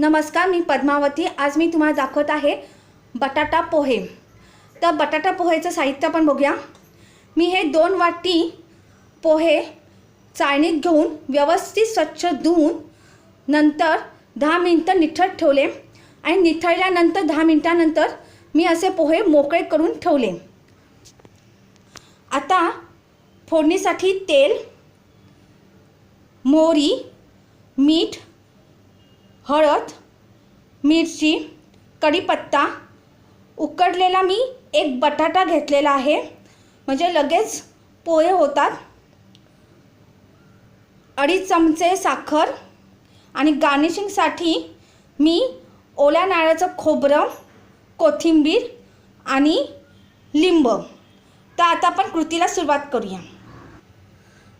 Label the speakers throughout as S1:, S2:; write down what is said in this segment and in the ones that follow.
S1: नमस्कार मी पद्मावती. आज मी तुम्हाला दाखवत आहे बटाटा पोहे. तर बटाटा पोहेचं साहित्य पण बघूया. मी हे दोन वाटी पोहे चाळणीत घेऊन व्यवस्थित स्वच्छ धुवून नंतर दहा मिनटं निथळत ठेवले आणि निथळल्यानंतर दहा मिनटानंतर मी असे पोहे मोकळे करून ठेवले. आता फोडणीसाठी तेल मोहरी मीठ हळद मिरची कढीपत्ता उकडलेला मी एक बटाटा घेतलेला आहे. म्हणजे लगेच पोहे होतात. अडीच चमचे साखर आणि गार्निशिंगसाठी मी ओल्या नारळाचं खोबरं कोथिंबीर आणि लिंब. तर आता आपण कृतीला सुरुवात करूया.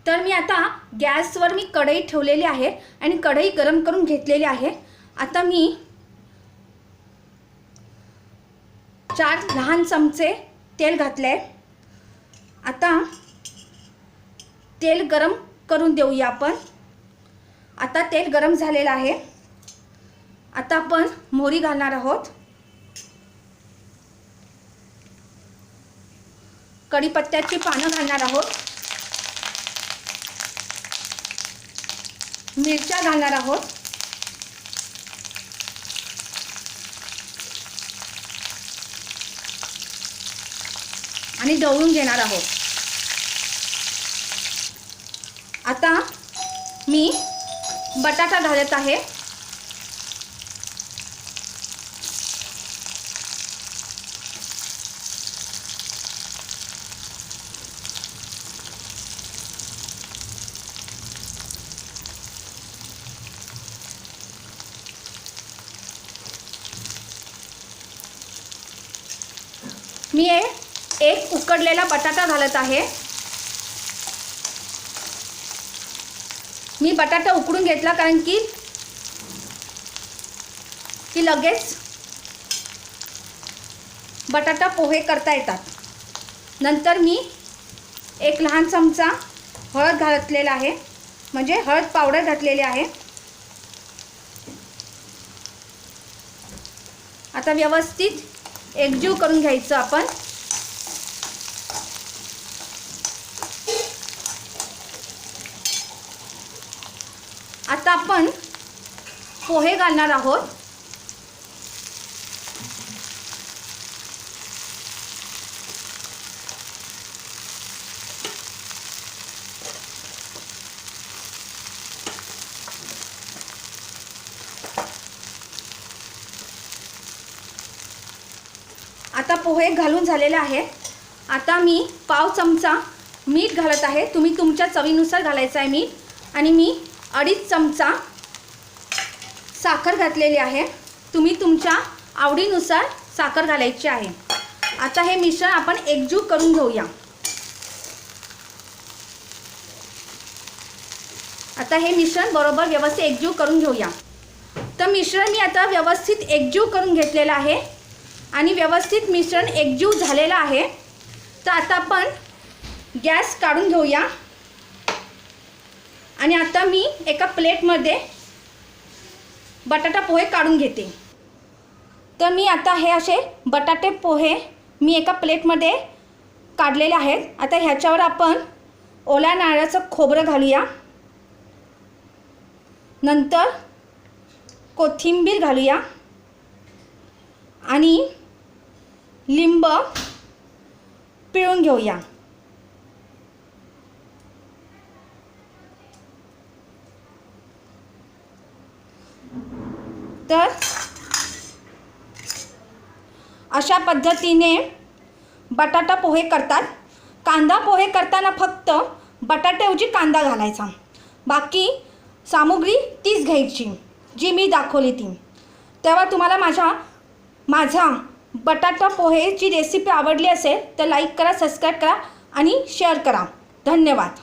S1: तर मी आता गॅसवर मी कढई ठेवलेली आहे आणि कढई गरम करून घेतलेली आहे. आता मी चार लहान चमचे तेल घातले आता तेल गरम करून देऊया आपण. आता तेल गरम झालेलं आहे. आता आपण मोहरी घालणार आहोत. कढीपत्त्याची पानं घालणार आहोत. मिरच्या घालणार आहोत. आणि ढवळून घेणार आहोत. आता मी बटाटा घालत आहे. मी हे एक उकडलेला बटाटा घालत आहे. मी बटाटा उकडून घेतला कारण की की लगेच बटाटा पोहे करता येतात. नंतर मी एक लहान चमचा हळद घातलेला आहे. म्हणजे हळद पावडर घातलेली आहे. आता व्यवस्थित एकजीव करून घ्यायचं आपण. आता आपण पोहे घालणार आहोत. आता पोहे घालून झालेले आहे आता मी पाव चमचा मीठ घालत आहे. तुम्ही तुमच्या चवीनुसार घालायचं आहे मीठ. आणि मी अडीच चमचा साखर घातलेली आहे. तुम्ही तुमच्या आवडीनुसार साखर घालायची आहे. आता हे मिश्रण आपण एकजूट करून घेऊया. आता हे मिश्रण बरोबर व्यवस्थित एकजीव करून घेऊया. तर मिश्रण मी आता व्यवस्थित एकजीव करून घेतलेलं आहे. आणि व्यवस्थित मिश्रण एकजीव झालेलं आहे. तर आता आपण गॅस काढून घेऊया. आणि आता मी एका प्लेटमध्ये बटाटा पोहे काढून घेते. तर मी आता हे असे बटाटे पोहे मी एका प्लेटमध्ये काढलेले आहेत. आता ह्याच्यावर आपण ओल्या नारळाचं खोबरं घालूया. नंतर कोथिंबीर घालूया. आणि लिंब पिळून घेऊया. तर अशा पद्धतीने बटाटा पोहे करतात. कांदा पोहे करताना फक्त बटाट्याऐवजी कांदा घालायचा. बाकी सामुग्री तीच घ्यायची जी मी दाखवली ती. तेव्हा तुम्हाला माझ्या माझा बटाटा पोहेची रेसिपी आवडली असेल तर लाईक करा सबस्क्राईब करा आणि शेअर करा. धन्यवाद.